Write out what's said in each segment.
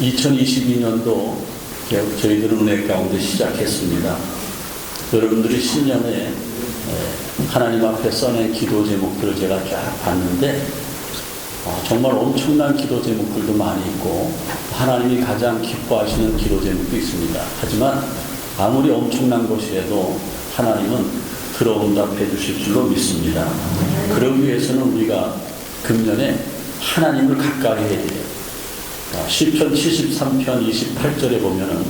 2022년도 저희들은 은혜 가운데 시작했습니다. 여러분들이 신년에 하나님 앞에 써낸 기도 제목들을 제가 쫙 봤는데 어, 정말 엄청난 기도 제목들도 많이 있고 하나님이 가장 기뻐하시는 기도 제목도 있습니다. 하지만 아무리 엄청난 것이라도 하나님은 들어응답해 주실 줄로 믿습니다. 그러기 위해서는 우리가 금년에 하나님을 가까이 해야 돼요. 아, 시편 73편 28절에 보면은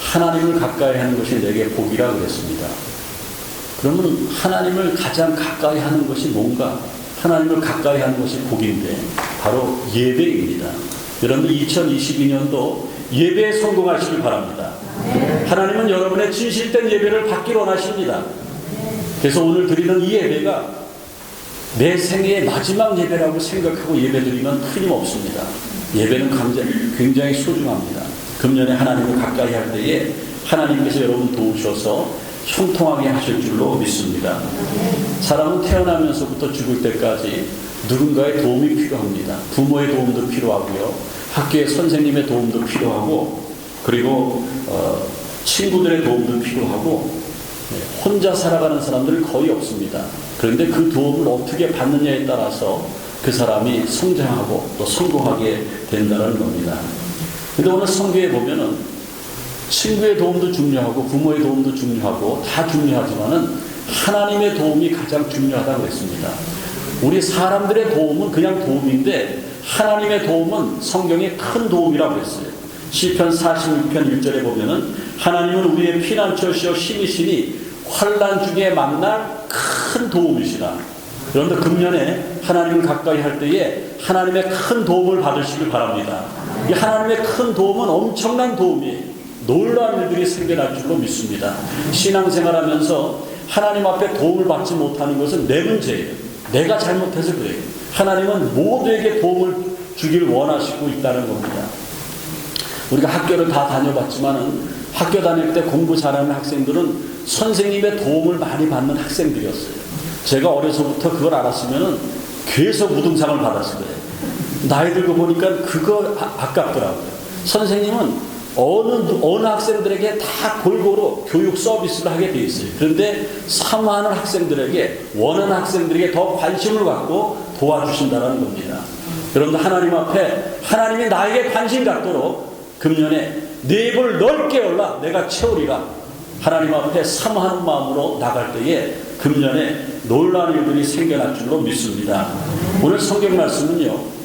하나님을 가까이 하는 것이 내게 복이라 그랬습니다. 그러면 하나님을 가장 가까이 하는 것이 뭔가? 하나님을 가까이 하는 것이 복인데 바로 예배입니다. 여러분 2022년도 예배에 성공하시길 바랍니다. 하나님은 여러분의 진실된 예배를 받기 원하십니다. 그래서 오늘 드리는 이 예배가 내 생애의 마지막 예배라고 생각하고 예배 드리면 틀림없습니다. 예배는 굉장히 소중합니다. 금년에 하나님을 가까이 할 때에 하나님께서 여러분 도우셔서 형통하게 하실 줄로 믿습니다. 사람은 태어나면서부터 죽을 때까지 누군가의 도움이 필요합니다. 부모의 도움도 필요하고요. 학교의 선생님의 도움도 필요하고 그리고 어, 친구들의 도움도 필요하고 네, 혼자 살아가는 사람들은 거의 없습니다. 그런데 그 도움을 어떻게 받느냐에 따라서 그 사람이 성장하고 또 성공하게 된다는 겁니다. 근데 오늘 성경에 보면은 친구의 도움도 중요하고 부모의 도움도 중요하고 다 중요하지만은 하나님의 도움이 가장 중요하다고 했습니다. 우리 사람들의 도움은 그냥 도움인데 하나님의 도움은 성경에 큰 도움이라고 했어요. 시편 46편 1절에 보면은 하나님은 우리의 피난처시여 힘이시니 환란 중에 만날 큰 도움이시라. 여러분들 금년에 하나님을 가까이 할 때에 하나님의 큰 도움을 받으시길 바랍니다. 이 하나님의 큰 도움은 엄청난 도움이에요. 놀라운 일들이 생겨날 줄로 믿습니다. 신앙생활 하면서 하나님 앞에 도움을 받지 못하는 것은 내 문제예요. 내가 잘못해서 그래요. 하나님은 모두에게 도움을 주길 원하시고 있다는 겁니다. 우리가 학교를 다 다녀봤지만은 학교 다닐 때 공부 잘하는 학생들은 선생님의 도움을 많이 받는 학생들이었어요. 제가 어려서부터 그걸 알았으면은 계속 우등상을 받았을 거예요. 나이 들고 보니까 그거 아, 깝더라고요 선생님은 어느, 어느 학생들에게 다 골고루 교육 서비스를 하게 돼 있어요. 그런데 사모하는 학생들에게, 원하는 학생들에게 더 관심을 갖고 도와주신다는 겁니다. 여러분들 하나님 앞에 하나님이 나에게 관심 갖도록 금년에 내 입을 넓게 열라 내가 채우리라 하나님 앞에 사모하는 마음으로 나갈 때에 금년에 놀라운 일들이 생겨날 줄로 믿습니다. 오늘 성경 말씀은요.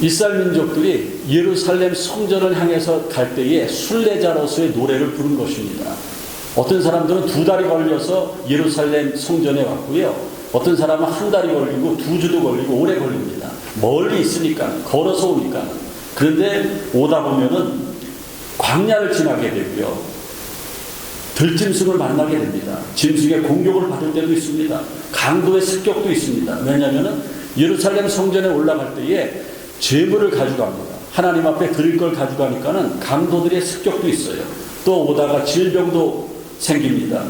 이스라엘 민족들이 예루살렘 성전을 향해서 갈 때에 순례자로서의 노래를 부른 것입니다. 어떤 사람들은 두 달이 걸려서 예루살렘 성전에 왔고요. 어떤 사람은 한 달이 걸리고 두 주도 걸리고 오래 걸립니다. 멀리 있으니까 걸어서 오니까. 그런데 오다 보면은 광야를 지나게 되고요. 들짐승을 만나게 됩니다. 짐승의 공격을 받을 때도 있습니다. 강도의 습격도 있습니다. 왜냐하면 예루살렘 성전에 올라갈 때에 재물을 가져갑니다. 하나님 앞에 드릴 걸 가져가니까는 강도들의 습격도 있어요. 또 오다가 질병도 생깁니다.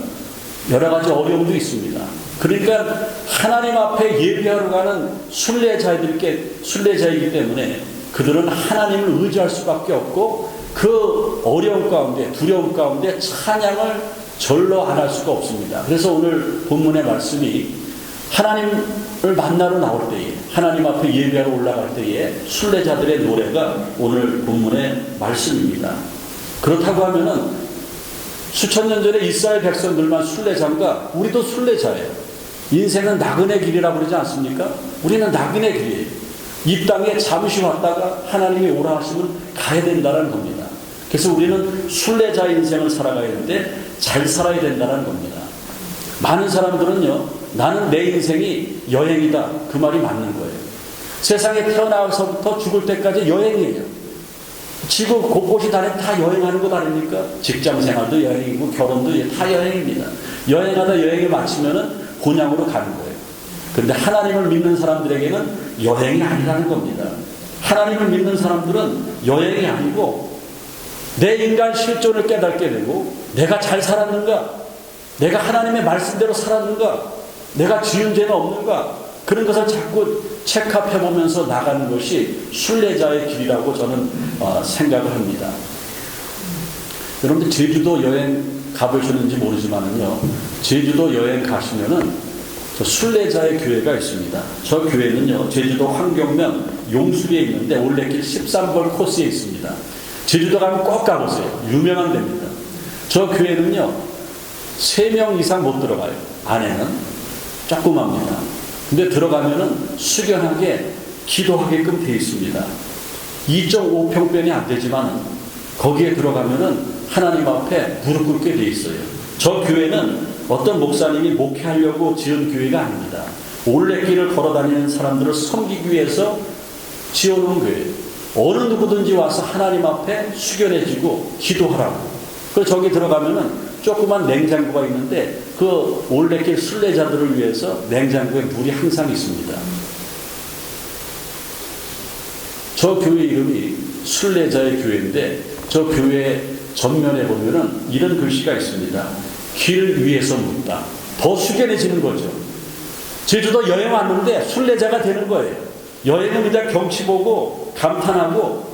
여러 가지 어려움도 있습니다. 그러니까 하나님 앞에 예배하러 가는 순례자들께 순례자이기 때문에 그들은 하나님을 의지할 수밖에 없고 그 어려움 가운데 두려움 가운데 찬양을 절로 안 할 수가 없습니다. 그래서 오늘 본문의 말씀이 하나님을 만나러 나올 때에 하나님 앞에 예배하러 올라갈 때에 순례자들의 노래가 오늘 본문의 말씀입니다. 그렇다고 하면은 수천 년 전에 이스라엘 백성들만 순례자인가? 우리도 순례자예요. 인생은 나그네 길이라고 그러지 않습니까? 우리는 나그네 길이에요. 이 땅에 잠시 왔다가 하나님이 오라 하시면 가야 된다는 겁니다. 그래서 우리는 순례자 인생을 살아가야 되는데 잘 살아야 된다는 겁니다. 많은 사람들은요, 나는 내 인생이 여행이다. 그 말이 맞는 거예요. 세상에 태어나서부터 죽을 때까지 여행이에요. 지구 곳곳이 다른 다 여행하는 거 다릅니까? 직장 생활도 여행이고 결혼도 다 여행입니다. 여행하다 여행을 마치면은 곤양으로 가는 거예요. 그런데 하나님을 믿는 사람들에게는 여행이 아니라는 겁니다. 하나님을 믿는 사람들은 여행이 아니고 내 인간 실존을 깨닫게 되고 내가 잘 살았는가? 내가 하나님의 말씀대로 살았는가? 내가 지은 죄는 없는가? 그런 것을 자꾸 체크해 보면서 나가는 것이 순례자의 길이라고 저는 어, 생각을 합니다. 여러분들 제주도 여행 가보셨는지 모르지만은요, 제주도 여행 가시면은 저 순례자의 교회가 있습니다. 저 교회는요, 제주도 환경면 용수리에 있는데 올레길 13번 코스에 있습니다. 제주도 가면 꼭 가보세요. 유명한 데입니다. 저 교회는요, 3명 이상 못 들어가요. 안에는 조그맣니다. 근데 들어가면은 숙연하게 기도하게끔 되어 있습니다. 2.5평변이 안 되지만은 거기에 들어가면은 하나님 앞에 무릎 꿇게 돼 있어요. 저 교회는 어떤 목사님이 목회하려고 지은 교회가 아닙니다. 올레길을 걸어 다니는 사람들을 섬기기 위해서 지어놓은 교회. 어느 누구든지 와서 하나님 앞에 숙연해지고 기도하라고. 그 저기 들어가면은 조그만 냉장고가 있는데 그 올레길 순례자들을 위해서 냉장고에 물이 항상 있습니다. 저 교회 이름이 순례자의 교회인데 저 교회 전면에 보면은 이런 글씨가 있습니다. 길 위에서 묻다. 더 숙연해지는 거죠. 제주도 여행 왔는데 순례자가 되는 거예요. 여행은 그냥 경치 보고 감탄하고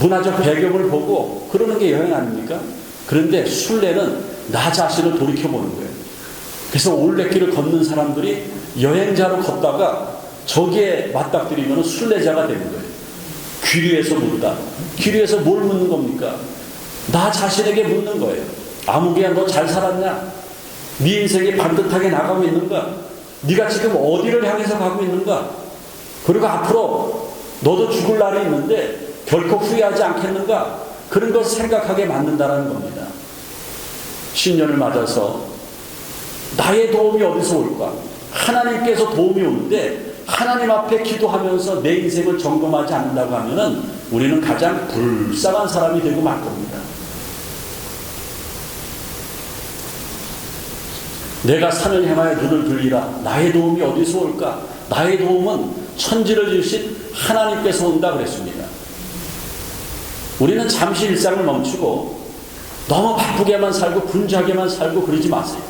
문화적 배경을 보고 그러는 게 여행 아닙니까? 그런데 순례는 나 자신을 돌이켜보는 거예요. 그래서 올레길을 걷는 사람들이 여행자로 걷다가 저기에 맞닥뜨리면 순례자가 되는 거예요. 길 위에서 묻다. 길 위에서 뭘 묻는 겁니까? 나 자신에게 묻는 거예요. 아무개야 너 잘 살았냐? 네 인생이 반듯하게 나가고 있는가? 네가 지금 어디를 향해서 가고 있는가? 그리고 앞으로 너도 죽을 날이 있는데 결코 후회하지 않겠는가? 그런 걸 생각하게 만든다는 겁니다. 신년을 맞아서 나의 도움이 어디서 올까? 하나님께서 도움이 오는데 하나님 앞에 기도하면서 내 인생을 점검하지 않는다고 하면은 우리는 가장 불쌍한 사람이 되고 말 겁니다. 내가 산을 향하여 눈을 들리라. 나의 도움이 어디서 올까? 나의 도움은 천지를 지으신 하나님께서 온다 그랬습니다. 우리는 잠시 일상을 멈추고 너무 바쁘게만 살고 분주하게만 살고 그러지 마세요.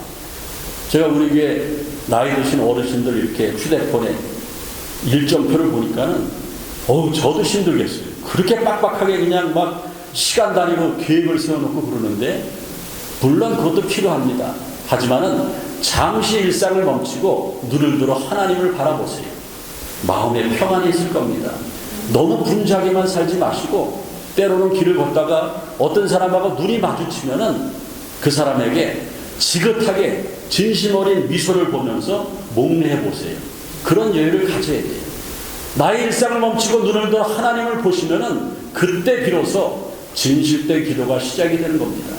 제가 우리 교회 나이 드신 어르신들 이렇게 휴대폰에 일정표를 보니까는 어우 저도 힘들겠어요. 그렇게 빡빡하게 그냥 막 시간 단위로 계획을 세워놓고 그러는데 물론 그것도 필요합니다. 하지만은 잠시 일상을 멈추고 눈을 들어 하나님을 바라보세요. 마음에 평안이 있을 겁니다. 너무 분주하게만 살지 마시고 때로는 길을 걷다가 어떤 사람하고 눈이 마주치면은 그 사람에게 지긋하게 진심 어린 미소를 보면서 목례해 보세요. 그런 여유를 가져야 돼요. 나의 일상을 멈추고 눈을 들어 하나님을 보시면은 그때 비로소 진실된 기도가 시작이 되는 겁니다.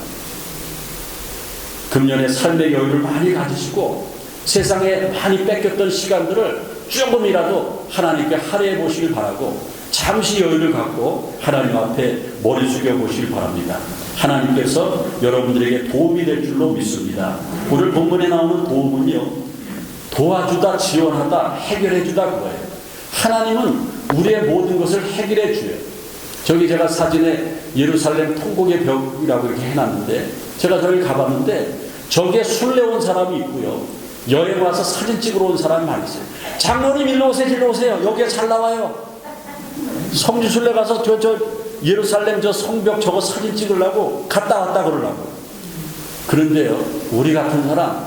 금년에 삶의 여유를 많이 가지시고 세상에 많이 뺏겼던 시간들을 조금이라도 하나님께 할애해 보시길 바라고 잠시 여유를 갖고 하나님 앞에 머리 숙여 보시길 바랍니다. 하나님께서 여러분들에게 도움이 될 줄로 믿습니다. 오늘 본문에 나오는 도움은요, 도와주다, 지원하다, 해결해주다 그거예요. 하나님은 우리의 모든 것을 해결해 줘요. 저기 제가 사진에 예루살렘 통곡의 벽이라고 이렇게 해놨는데 제가 저기 가봤는데 저기에 순례 온 사람이 있고요. 여행 와서 사진 찍으러 온 사람이 많이 있어요. 장로님 일로 오세요, 일로 오세요. 여기에 잘 나와요. 성지순례 가서 저, 저 예루살렘 저 성벽 저거 사진 찍으려고 갔다 왔다 그러려고. 그런데요, 우리 같은 사람,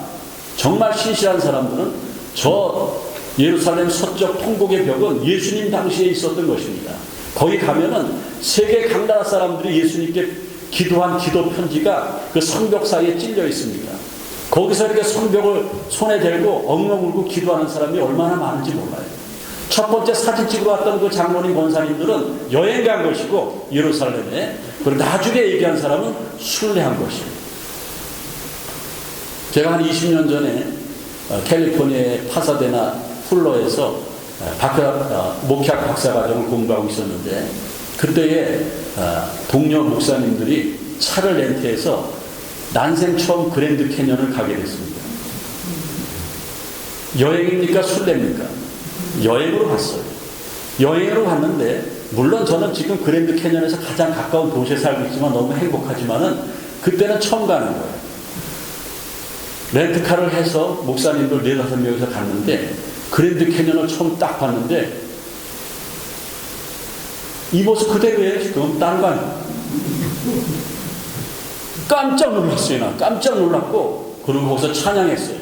정말 신실한 사람들은 저 예루살렘 서쪽 통곡의 벽은 예수님 당시에 있었던 것입니다. 거기 가면은 세계 각 나라 사람들이 예수님께 기도한 기도 편지가 그 성벽 사이에 찔려 있습니다. 거기서 이렇게 성벽을 손에 들고 엉엉 울고 기도하는 사람이 얼마나 많은지 몰라요. 첫 번째 사진 찍으러 왔던 그 장로님 권사님들은 여행 간 것이고 예루살렘에 그리고 나중에 얘기한 사람은 순례한 것이에요. 제가 한 20년 전에 어, 캘리포니아의 파사데나 어, 어, 목회학 박사과정을 공부하고 있었는데 그때에 동료 목사님들이 차를 렌트해서 난생 처음 그랜드 캐년을 가게 됐습니다. 여행입니까? 순례입니까? 여행으로 갔어요. 여행으로 갔는데 물론 저는 지금 그랜드 캐년에서 가장 가까운 도시에 살고 있지만 너무 행복하지만은 그때는 처음 가는 거예요. 렌트카를 해서 목사님들 네 다섯 명이서 갔는데 그랜드 캐년을 처음 딱 봤는데 이 모습 그대로예요 지금 다른 거 아니에요 깜짝 놀랐어요 나. 깜짝 놀랐고 그리고 거기서 찬양했어요.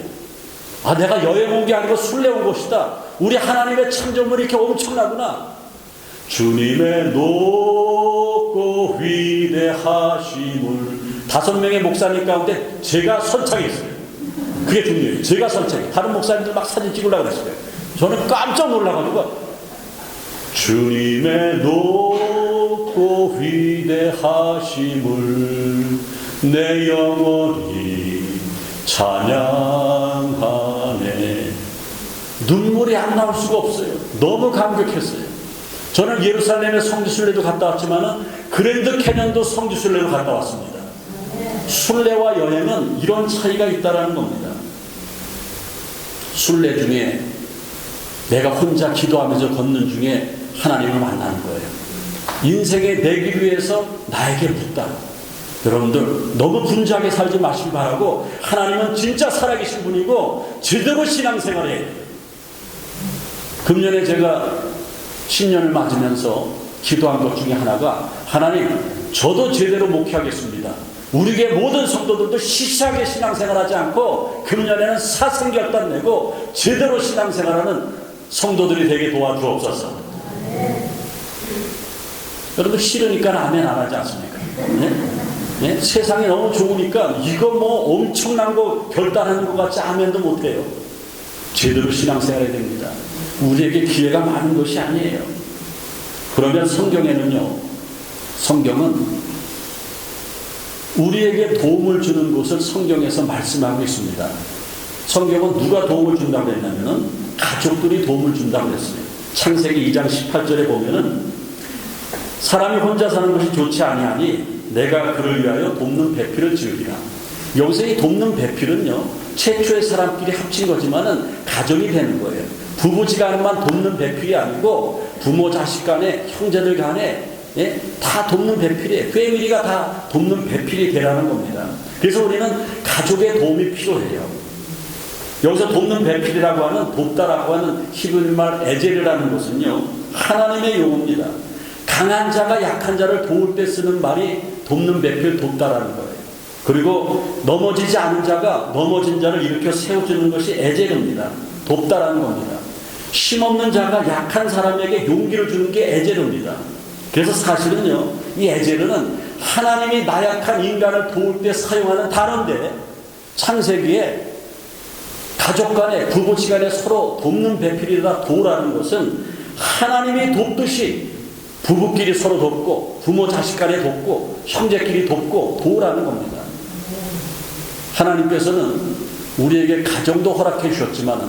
아 내가 여행 온 게 아니고 순례 온 것이다. 우리 하나님의 창조물이 이렇게 엄청나구나. 주님의 높고 위대하심을 다섯 명의 목사님 가운데 제가 선창했어요. 그게 중요해요. 제가 선창해. 다른 목사님들 막 사진 찍으려고 그랬어요. 저는 깜짝 놀라가지고 주님의 높고 위대하심을 내 영혼이 찬양하네. 눈물이 안 나올 수가 없어요. 너무 감격했어요. 저는 예루살렘의 성지순례도 갔다 왔지만 그랜드 캐년도 성지순례로 갔다 왔습니다. 순례와 여행은 이런 차이가 있다는 겁니다. 순례 중에 내가 혼자 기도하면서 걷는 중에 하나님을 만나는 거예요. 인생의 내길 위해서 나에게 묻다. 여러분들 너무 분주하게 살지 마시기 바라고 하나님은 진짜 살아계신 분이고 제대로 돼요. 금년에 제가 신년을 맞으면서 기도한 것 중에 하나가 하나님 저도 제대로 목회하겠습니다. 우리의 모든 성도들도 시시하게 신앙생활하지 않고 금년에는 사승결단 내고 제대로 신앙생활하는 성도들이 되게 도와주옵소서. 여러분 싫으니까 아멘 안 하지 않습니까? 네? 네? 세상이 너무 좋으니까 이거 뭐 엄청난 거 결단하는 것 같이 아멘도 못해요. 제대로 신앙생활해야 됩니다. 우리에게 기회가 많은 것이 아니에요. 그러면 성경에는요, 성경은 우리에게 도움을 주는 것을 성경에서 말씀하고 있습니다. 성경은 누가 도움을 준다고 했냐면은 가족들이 도움을 준다고 했어요. 창세기 2장 18절에 보면은 사람이 혼자 사는 것이 좋지 아니하니 내가 그를 위하여 돕는 배필을 지으리라. 여기서 이 돕는 배필은요 최초의 사람끼리 합친 거지만은 가정이 되는 거예요. 부부지간만 돕는 배필이 아니고 부모 자식 간에 형제들 간에 예? 다 돕는 배필이에요. 패밀리가 다 돕는 배필이 되라는 겁니다. 그래서 우리는 가족의 도움이 필요해요. 여기서 돕는 배필이라고 하는 돕다라고 하는 히브리말 에젤이라는 것은요 하나님의 용어입니다. 강한 자가 약한 자를 도울 때 쓰는 말이 돕는 배필 돕다라는 거예요. 그리고 넘어지지 않은 자가 넘어진 자를 일으켜 세워주는 것이 에젤입니다. 돕다라는 겁니다. 힘없는 자가 약한 사람에게 용기를 주는 게 에젤입니다. 그래서 사실은요, 이 에젤은 하나님이 나약한 인간을 도울 때 사용하는 단어인데, 창세기에 가족 간에, 부부지 간에 서로 돕는 배필이다 도우라는 것은 하나님이 돕듯이 부부끼리 서로 돕고, 부모 자식 간에 돕고, 형제끼리 돕고, 도우라는 겁니다. 하나님께서는 우리에게 가정도 허락해 주셨지만,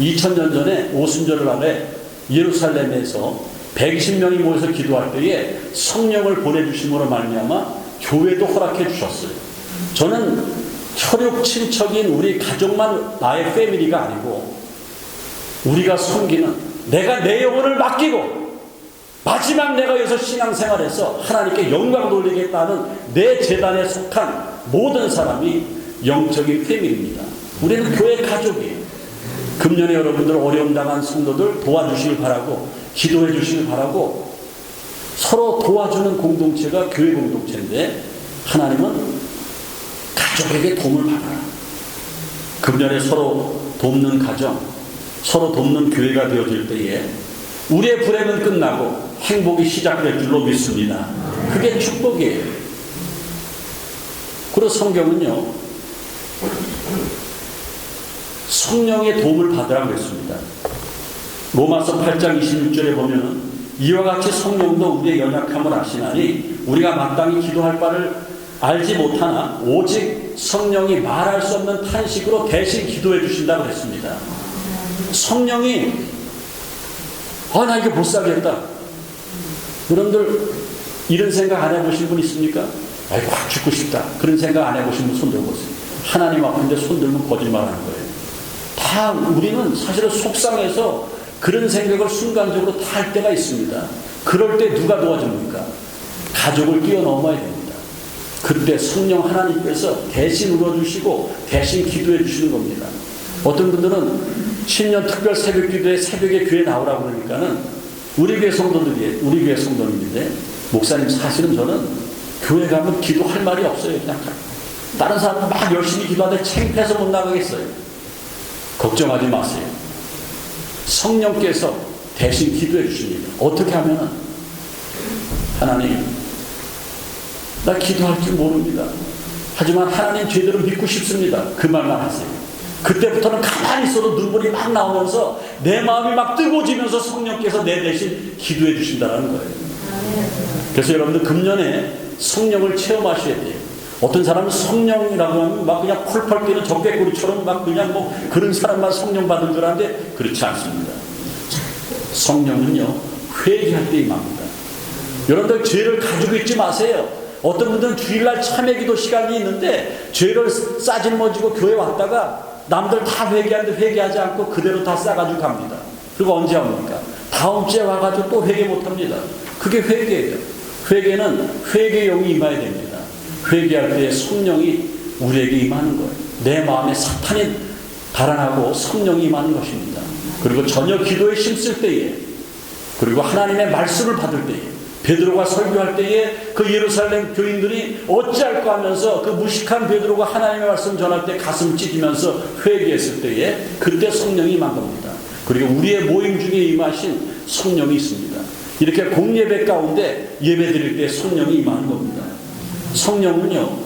2000년 전에 오순절을 하에 예루살렘에서 120명이 모여서 기도할 때에 성령을 보내주심으로 말미암아 교회도 허락해 주셨어요. 저는 혈육 친척인 우리 가족만 나의 패밀리가 아니고 우리가 섬기는 내가 내 영혼을 맡기고 마지막 내가 여기서 신앙생활에서 하나님께 영광 돌리겠다는 내 재단에 속한 모든 사람이 영적인 패밀리입니다. 우리는 교회 가족이에요. 금년에 여러분들 어려움 당한 성도들 도와주시길 바라고 기도해 주시길 바라고 서로 도와주는 공동체가 교회 공동체인데 하나님은 가족에게 도움을 받아라. 금년에 서로 돕는 가정, 서로 돕는 교회가 되어질 때에 우리의 불행은 끝나고 행복이 시작될 줄로 믿습니다. 그게 축복이에요. 그리고 성경은요, 성령의 도움을 받으라고 했습니다. 로마서 8장 26절에 보면은 이와 같이 성령도 우리의 연약함을 아시나니 우리가 마땅히 기도할 바를 알지 못하나 오직 성령이 말할 수 없는 탄식으로 대신 기도해 주신다고 했습니다. 성령이 아 나 이거 못 살겠다. 여러분들 이런 생각 안 해보신 분 있습니까? 아이 확 죽고 싶다. 그런 생각 안 해보신 분 손 들어보세요. 하나님 앞인데 손 들면 거짓말 하는 거예요. 다 우리는 사실은 속상해서 그런 생각을 순간적으로 다 할 때가 있습니다. 그럴 때 누가 도와줍니까? 가족을 뛰어넘어야 됩니다. 그때 성령 하나님께서 대신 울어주시고 대신 기도해 주시는 겁니다. 어떤 분들은 신년 특별 새벽 기도에 새벽에 교회 나오라고 그러니까는 우리 교회 성도들이, 우리 교회 성도님인데, 목사님 사실은 저는 교회 가면 기도할 말이 없어요. 그냥 다른 사람은 막 열심히 기도하는데 창피해서 못 나가겠어요. 걱정하지 마세요. 성령께서 대신 기도해 주십니다. 어떻게 하면은 하나님 나 기도할 줄 모릅니다. 하지만 하나님 제대로 믿고 싶습니다. 그 말만 하세요. 그때부터는 가만히 있어도 눈물이 막 나오면서 내 마음이 막 뜨거워지면서 성령께서 내 대신 기도해 주신다는 거예요. 그래서 여러분들 금년에 성령을 체험하셔야 돼요. 어떤 사람은 성령이라고 하면 막 그냥 펄펄 뛰는 적개구리처럼 막 그냥 뭐 그런 사람만 성령 받은 줄 아는데 그렇지 않습니다. 성령은요 회개할 때 임합니다. 여러분들 죄를 가지고 있지 마세요. 어떤 분들은 주일날 참회 기도 시간이 있는데 죄를 싸질머지고 교회 왔다가 남들 다 회개하는데 회개하지 않고 그대로 다 싸가지고 갑니다. 그리고 언제 옵니까? 다음 주에 와가지고 또 회개 못합니다. 그게 회개예요. 회개는 회개용이 임해야 됩니다. 회개할 때 성령이 우리에게 임하는 거예요. 내 마음에 사탄이 달아나고 성령이 임하는 것입니다. 그리고 저녁 기도에 힘쓸 때에 그리고 하나님의 말씀을 받을 때에 베드로가 설교할 때에 그 예루살렘 교인들이 어찌할까 하면서 그 무식한 베드로가 하나님의 말씀 전할 때 가슴 찢으면서 회개했을 때에 그때 성령이 임한 겁니다. 그리고 우리의 모임 중에 임하신 성령이 있습니다. 이렇게 공예배 가운데 예배 드릴 때 성령이 임하는 겁니다. 성령은요,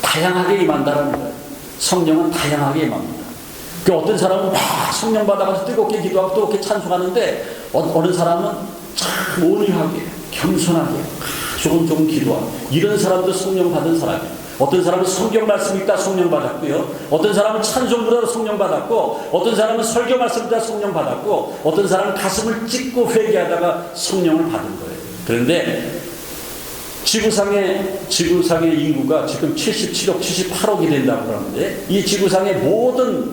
다양하게 임한다는 거예요. 성령은 다양하게 임합니다. 그 어떤 사람은 막 성령 받아가지고 뜨겁게 기도하고 뜨겁게 찬송하는데 어, 어느 사람은 참 온유하게 겸손하게 조금 조금 기도하고 이런 사람도 성령 받은 사람이에요. 어떤 사람은 성경 말씀 읽다 성령 받았고요. 어떤 사람은 찬송 부르다 성령 받았고 어떤 사람은 설교 말씀 듣다 성령 받았고 어떤 사람은 가슴을 찢고 회개하다가 성령을 받은 거예요. 그런데 지구상의 지구상의 인구가 지금 77억, 78억이 된다고 그러는데 이 지구상의 모든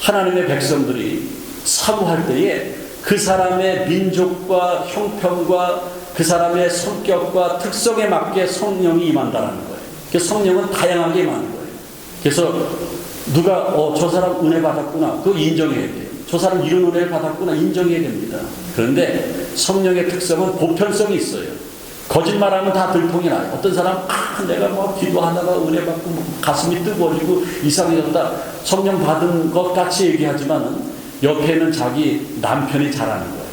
하나님의 백성들이 사모할 때에 그 사람의 민족과 형편과 그 사람의 성격과 특성에 맞게 성령이 임한다는 거예요. 그래서 성령은 다양하게 임하는 거예요. 그래서 누가 어, 저 사람 은혜 받았구나. 그거 인정해야 돼요. 저 사람 이런 은혜를 받았구나. 인정해야 됩니다. 그런데 성령의 특성은 보편성이 있어요. 거짓말하면 다 들통이 나요. 어떤 사람 아 내가 뭐 기도하다가 은혜 받고 뭐 가슴이 뜨거워지고 이상해졌다. 성령 받은 것 같이 얘기하지만은 옆에는 자기 남편이 잘하는 거예요.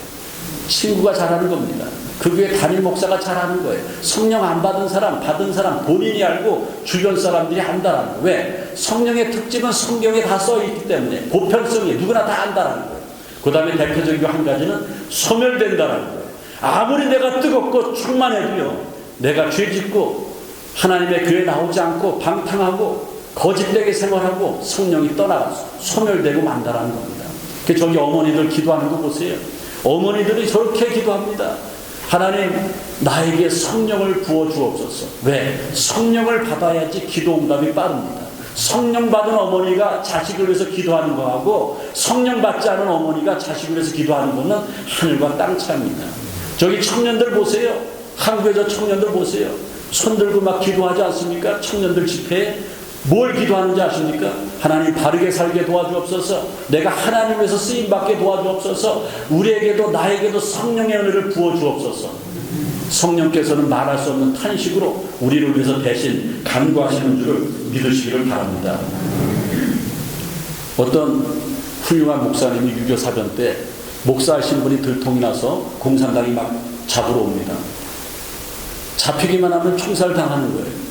친구가 잘하는 겁니다. 그 교회 담임 목사가 잘하는 거예요. 성령 안 받은 사람, 받은 사람 본인이 알고 주변 사람들이 한다는 거예요. 왜? 성령의 특징은 성경에 다 써 있기 때문에 보편성이 누구나 다 안다는 거예요. 그 다음에 대표적인 한 가지는 소멸된다는 거예요. 아무리 내가 뜨겁고 충만해도요, 내가 죄 짓고 하나님의 교회 나오지 않고 방탕하고 거짓되게 생활하고 성령이 떠나가서 소멸되고 만다라는 겁니다. 그 저기 어머니들 기도하는 거 보세요. 어머니들이 저렇게 기도합니다. 하나님 나에게 성령을 부어 주옵소서. 왜? 성령을 받아야지 기도 응답이 빠릅니다. 성령 받은 어머니가 자식을 위해서 기도하는 거하고 성령 받지 않은 어머니가 자식을 위해서 기도하는 거는 하늘과 땅 차입니다. 저기 청년들 보세요. 한국의 저 청년들 보세요. 손 들고 막 기도하지 않습니까? 청년들 집회에 뭘 기도하는지 아십니까? 하나님 바르게 살게 도와주옵소서. 내가 하나님 위해서 쓰임 받게 도와주옵소서. 우리에게도 나에게도 성령의 은혜를 부어 주옵소서. 성령께서는 말할 수 없는 탄식으로 우리를 위해서 대신 간구하시는 줄을 믿으시기를 바랍니다. 어떤 훌륭한 목사님이 유교 사변 때 목사하신 분이 들통이 나서 공산당이 막 잡으러 옵니다. 잡히기만 하면 총살 당하는 거예요.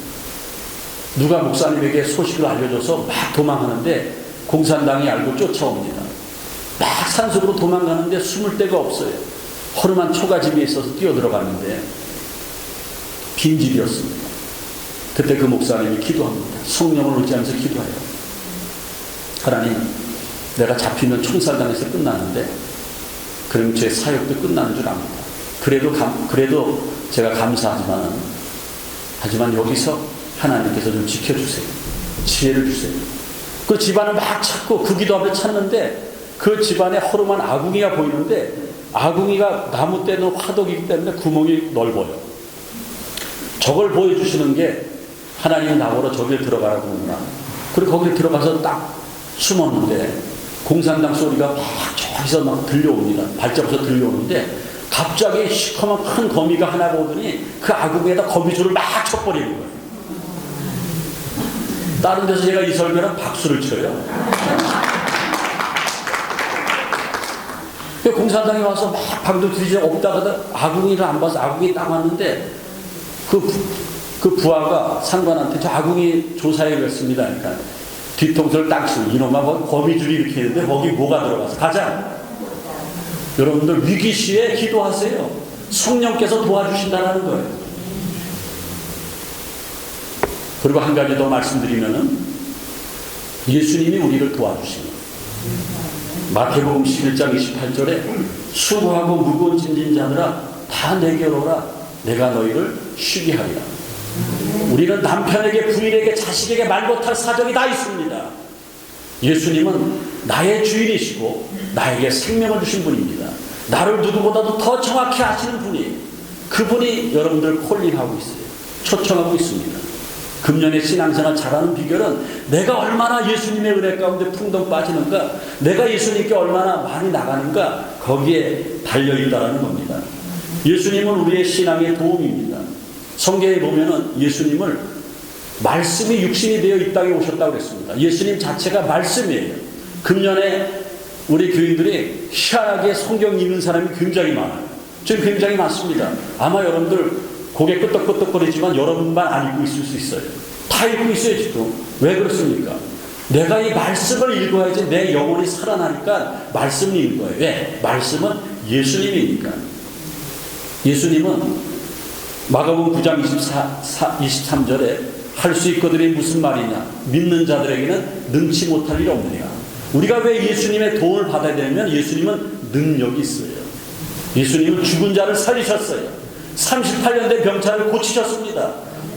누가 목사님에게 소식을 알려줘서 막 도망하는데 공산당이 알고 쫓아옵니다. 막 산속으로 도망가는데 숨을 데가 없어요. 허름한 초가집에 있어서 뛰어들어갔는데 빈집이었습니다. 그때 그 목사님이 기도합니다. 성령을 의지하면서 기도해요. 하나님, 내가 잡히면 총살당해서 끝나는데 그럼 제 사역도 끝나는 줄 압니다. 그래도 감, 그래도 제가 감사하지만 하지만 여기서 하나님께서 좀 지켜주세요. 지혜를 주세요. 그 집안을 막 찾고 그 기도 앞에 찾는데 그 집안에 허름한 아궁이가 보이는데 아궁이가 나무 때는 화덕이기 때문에 구멍이 넓어요. 저걸 보여주시는 게 하나님 나보러 저기에 들어가라고 그러구나. 그리고 거기에 들어가서 딱 숨었는데 공산당 소리가 막 저기서 막 들려옵니다. 발자국에서 들려오는데 갑자기 시커먼 큰 거미가 하나가 오더니 그 아궁이에다 거미줄을 막 쳐버리는 거예요. 다른 데서 제가 이 설교는 박수를 쳐요. 그 공산당이 와서 막 방도 들이지 없다가 아궁이를 안 봐서 아궁이 딱 왔는데 그, 부- 그 부하가 상관한테 저 아궁이 조사해 그랬습니다. 그러니까 뒤통수를 딱 치고 이놈아 뭐 거미줄이 이렇게 있는데 거기 뭐가 들어가서 가자. 여러분들 위기 시에 기도하세요. 성령께서 도와주신다는 거예요. 그리고 한 가지 더 말씀드리면은 예수님이 우리를 도와주십니다. 마태복음 11장 28절에 수고하고 무거운 짐진 자들아 다 내게로 오라 내가 너희를 쉬게 하리라. 우리는 남편에게 부인에게 자식에게 말 못할 사정이 다 있습니다. 예수님은 나의 주인이시고 나에게 생명을 주신 분입니다. 나를 누구보다도 더 정확히 아시는 분이 그분이 여러분들 콜링하고 있어요. 초청하고 있습니다. 금년의 신앙생활 잘하는 비결은 내가 얼마나 예수님의 은혜 가운데 풍덩 빠지는가, 내가 예수님께 얼마나 많이 나가는가, 거기에 달려있다는 겁니다. 예수님은 우리의 신앙의 도움입니다. 성경에 보면은 예수님을 말씀이 육신이 되어 이 땅에 오셨다고 그랬습니다. 예수님 자체가 말씀이에요. 금년에 우리 교인들이 희한하게 성경 읽는 사람이 굉장히 많아요. 지금 굉장히 많습니다. 아마 여러분들 고개 끄덕끄덕거리지만 여러분만 안 읽고 있을 수 있어요. 다 읽고 있어요, 지금. 왜 그렇습니까? 내가 이 말씀을 읽어야지 내 영혼이 살아나니까 말씀을 읽어요. 왜? 말씀은 예수님이니까. 예수님은 마가복음 9장 24, 23절에 할 수 있거든이 무슨 말이냐? 믿는 자들에게는 능치 못할 일 없느냐? 우리가 왜 예수님의 도움을 받아야 되냐면 예수님은 능력이 있어요. 예수님은 죽은 자를 살리셨어요. 38년 된 병차를 고치셨습니다.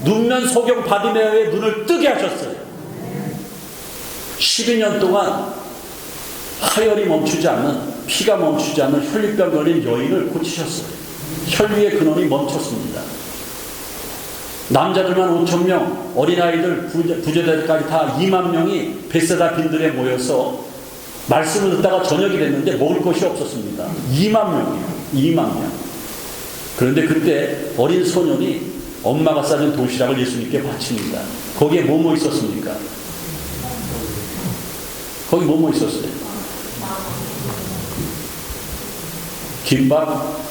눈면 소경 바디메어의 눈을 뜨게 하셨어요. 12년 동안 하열이 멈추지 않는 피가 멈추지 않는 혈류병 걸린 여인을 고치셨어요. 혈류의 근원이 멈췄습니다. 남자들만 5천 명, 어린아이들, 부자, 부자들까지 다 2만 명이 베세다 빈들에 모여서 말씀을 듣다가 저녁이 됐는데 먹을 것이 없었습니다. 2만 명이요. 2만 명. 그런데 그때 어린 소년이 엄마가 싸준 도시락을 예수님께 바칩니다. 거기에 뭐뭐 있었습니까? 거기 뭐뭐 있었어요? 김밥?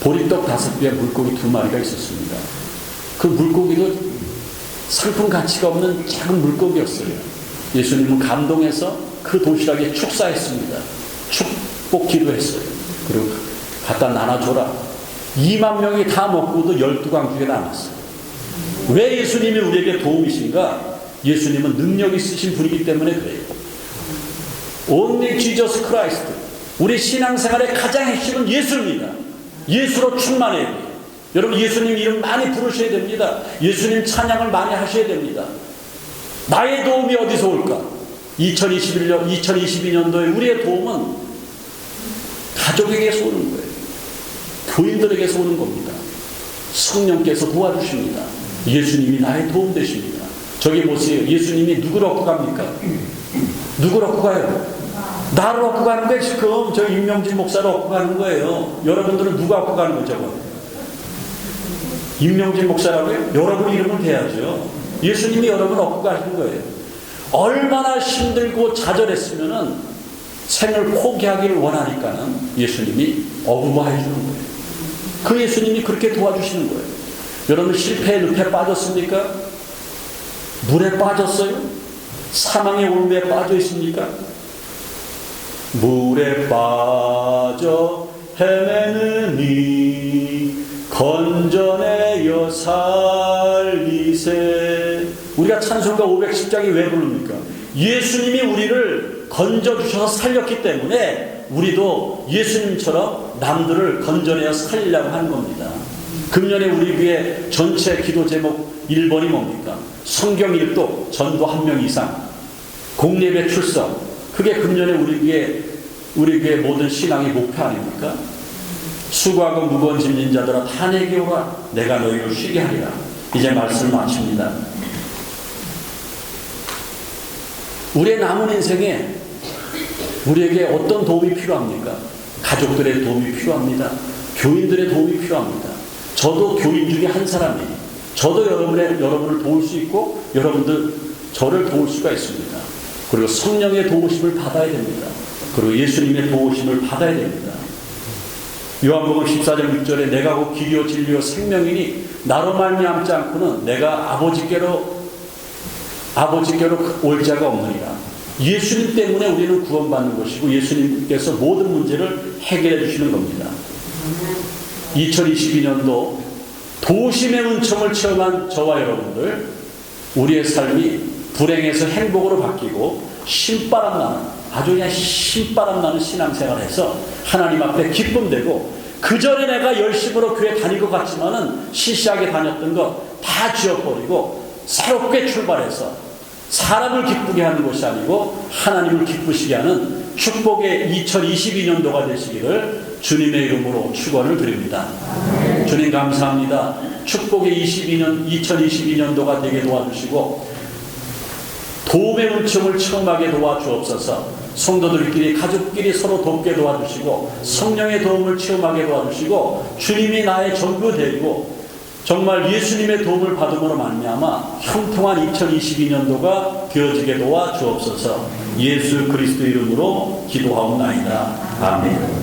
보리떡 다섯 개에 물고기 두 마리가 있었습니다. 그 물고기도 상품 가치가 없는 작은 물고기였어요. 예수님은 감동해서 그 도시락에 축사했습니다. 축복 기도했어요. 그리고 갖다 나눠줘라. 2만 명이 다 먹고도 12광주에 남았어요. 왜 예수님이 우리에게 도움이신가? 예수님은 능력 있으신 분이기 때문에 그래요. Only Jesus Christ. 우리 신앙생활의 가장 핵심은 예수입니다. 예수로 충만해야 돼요. 여러분 예수님 이름 많이 부르셔야 됩니다. 예수님 찬양을 많이 하셔야 됩니다. 나의 도움이 어디서 올까? 2021년, 2022년도에 우리의 도움은 가족에게서 오는 거예요. 교인들에게서 오는 겁니다. 성령께서 도와주십니다. 예수님이 나의 도움 되십니다. 저기 보세요. 예수님이 누구를 얻고 갑니까? 누구를 얻고 가요? 나를 얻고 가는 거예요, 지금. 저 임명진 목사를 얻고 가는 거예요. 여러분들은 누가 얻고 가는 거죠? 임명진 목사라고요? 여러분 이름을 대야죠. 예수님이 여러분 얻고 가시는 거예요. 얼마나 힘들고 좌절했으면은 생을 포기하기를 원하니까는 예수님이 어부바해 주는 거예요. 그 예수님이 그렇게 도와주시는 거예요. 여러분 실패의 늪에 빠졌습니까? 물에 빠졌어요? 사망의 올무에 빠져 있습니까? 물에 빠져 헤매느니 건져내어 살리세 우리가 찬송가 510장이 왜 부릅니까? 예수님이 우리를 건져주셔서 살렸기 때문에 우리도 예수님처럼 남들을 건져내어 살리려고 하는 겁니다. 금년에 우리 교회 전체 기도 제목 1번이 뭡니까? 성경 일독 전도 한명 이상 공예배 출석 그게 금년에 우리 교회 우리 교회 모든 신앙의 목표 아닙니까? 수고하고 무거운 짐진 자들아 다 내게 오라 내가 너희를 쉬게 하리라 이제 말씀을 마칩니다. 우리의 남은 인생에 우리에게 어떤 도움이 필요합니까? 가족들의 도움이 필요합니다. 교인들의 도움이 필요합니다. 저도 교인 중에 한 사람이에요. 저도 여러분의, 여러분을 도울 수 있고 여러분들 저를 도울 수가 있습니다. 그리고 성령의 도우심을 받아야 됩니다. 그리고 예수님의 도우심을 받아야 됩니다. 요한복음 14장 6절에 내가 곧 길이요 진리요 생명이니 나로 말미암지 않고는 내가 아버지께로 아버지께로 올 자가 없느니라. 예수님 때문에 우리는 구원받는 것이고 예수님께서 모든 문제를 해결해 주시는 겁니다. 2022년도 도심의 은총을 체험한 저와 여러분들 우리의 삶이 불행에서 행복으로 바뀌고 신바람 나는 아주 그냥 신바람 나는 신앙생활에서 하나님 앞에 기쁨되고 그 전에 내가 열심으로 교회 다닐 것 같지만은 시시하게 다녔던 거 다 지워버리고 새롭게 출발해서 사람을 기쁘게 하는 것이 아니고 하나님을 기쁘시게 하는 축복의 2022년도가 되시기를 주님의 이름으로 축원을 드립니다. 주님 감사합니다. 축복의 22년 2022년도가 되게 도와주시고 도움의 은총을 체험하게 도와주옵소서. 성도들끼리 가족끼리 서로 돕게 도와주시고 성령의 도움을 체험하게 도와주시고 주님이 나의 전부 되고 정말 예수님의 도움을 받음으로 말미암아 형통한 2022년도가 되어지게 도와 주옵소서. 예수 그리스도 이름으로 기도하옵나이다. 아멘.